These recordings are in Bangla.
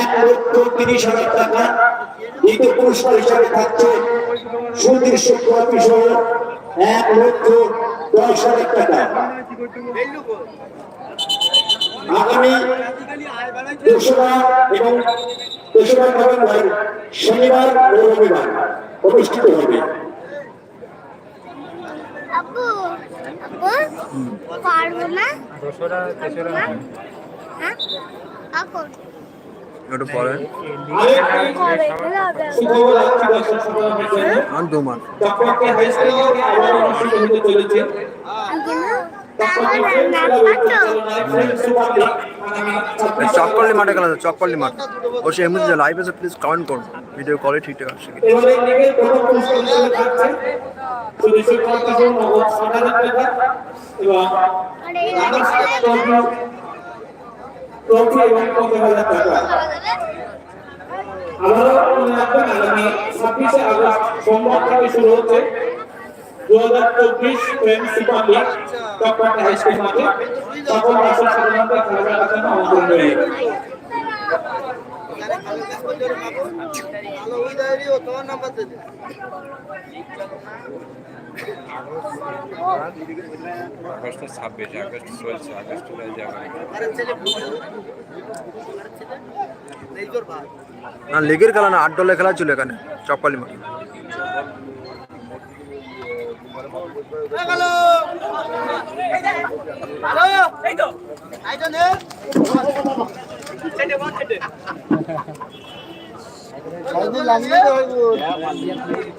এক লক্ষ তিরিশ হাজার টাকা দ্বিতীয় পুরস্কার হিসাবে থাকছে। সুদৃশ্য ট্রফি সহ এক লক্ষ দশ হাজার টাকা। আগামী দোসরা এবং তেসরা নভেম্বর শনিবার ও রবিবার অনুষ্ঠিত হবে। আব্বু আব্বু পারব না? দোসরা তেসরা। হ্যাঁ? একটু পরে। গেলে। আর দু মাস। চকপল্লি মাঠে খেলা হচ্ছে, চকপল্লি মাঠ। ও সে এমনি লাইভ আছে প্লিজ কমেন্ট করুন। ভিডিও কলে ঠিকঠাক আসছে এবং এবং পঞ্চাশ হাজার টাকা। আবারও মনে রাখবেন, আগামী ছাব্বিশে আগস্ট সোমবার থেকে শুরু হচ্ছে। দু হাজার চব্বিশ প্রেম সুপার লিগ চট্টগ্রাম হাই মাঠে। সকল দর্শক সাধারণত খেলা দেখার জন্য আমন্ত্রণ রইল আগস্ট ছাব্বিশ আগস্ট চলছে আগস্ট না লিগের খেলা না আট দলের খেলা ছিল এখানে চকপল্লি মাঠে।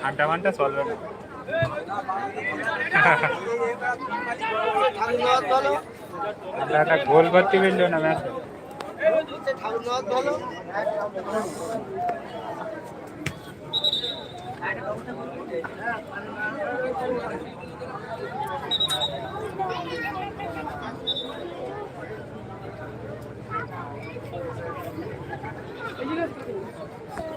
ঠান্ডা মান্ডা চলবে না। আমরা একটা গোল করতে পারল না ম্যাচে Thank you.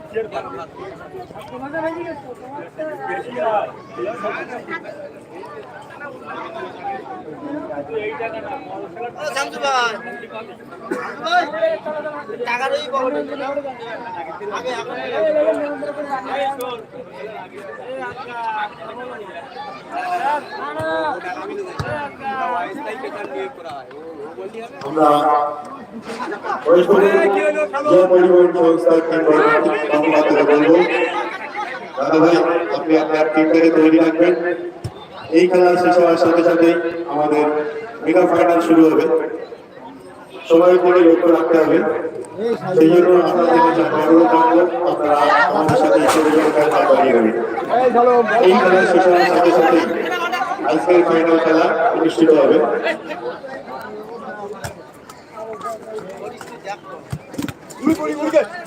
আমরা ওয়েস্ট বেঙ্গল জল পরিবহন সংস্থার তৈরি রাখবেন এই খেলা শেষ হওয়ার সাথে সাথে আমাদের মেগা ফাইনাল শুরু হবে। সবাই করে লক্ষ্য রাখতে হবে। সেই জন্য আপনাদের সাথে এই খেলা শেষ হওয়ার সাথে সাথে আজকের ফাইনাল খেলা অনুষ্ঠিত হবে। ঠিক যেখান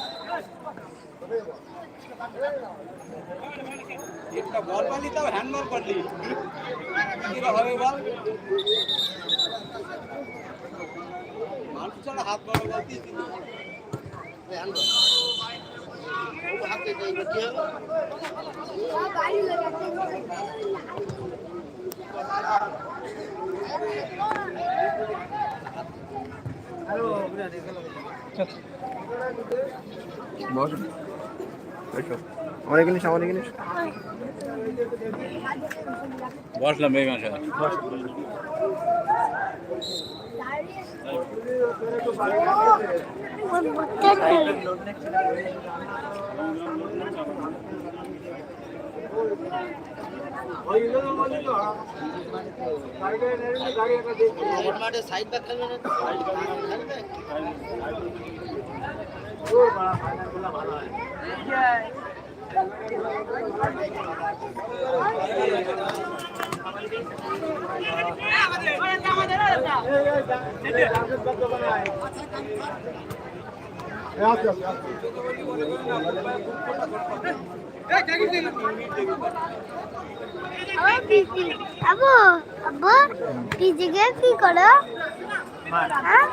একটা বল পালি তাও হ্যান্ডবল করলি। কিরা হবে বল? মানুষ হাত বড় বল দিয়ে হ্যালো বস। আমার এখানে আমার এখানে বসলাম এই মাসে। ওই বুঝতে আবার পিজি আবু আবু পিজি গে কি করো? হ্যাঁ?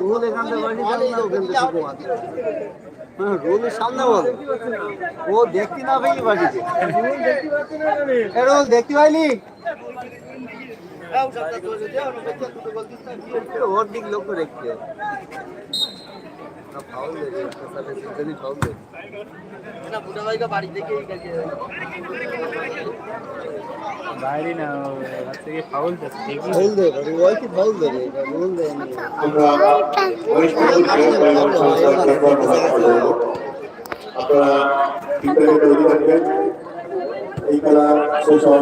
রোল এখান থেকে হ্যাঁ সামনে বল। ও দেখতে না পেয়ে বাড়িতে রোল, দেখতে পাইলি ওর দিক লক্ষ্য রাখতে আপনারা এই খেলা পর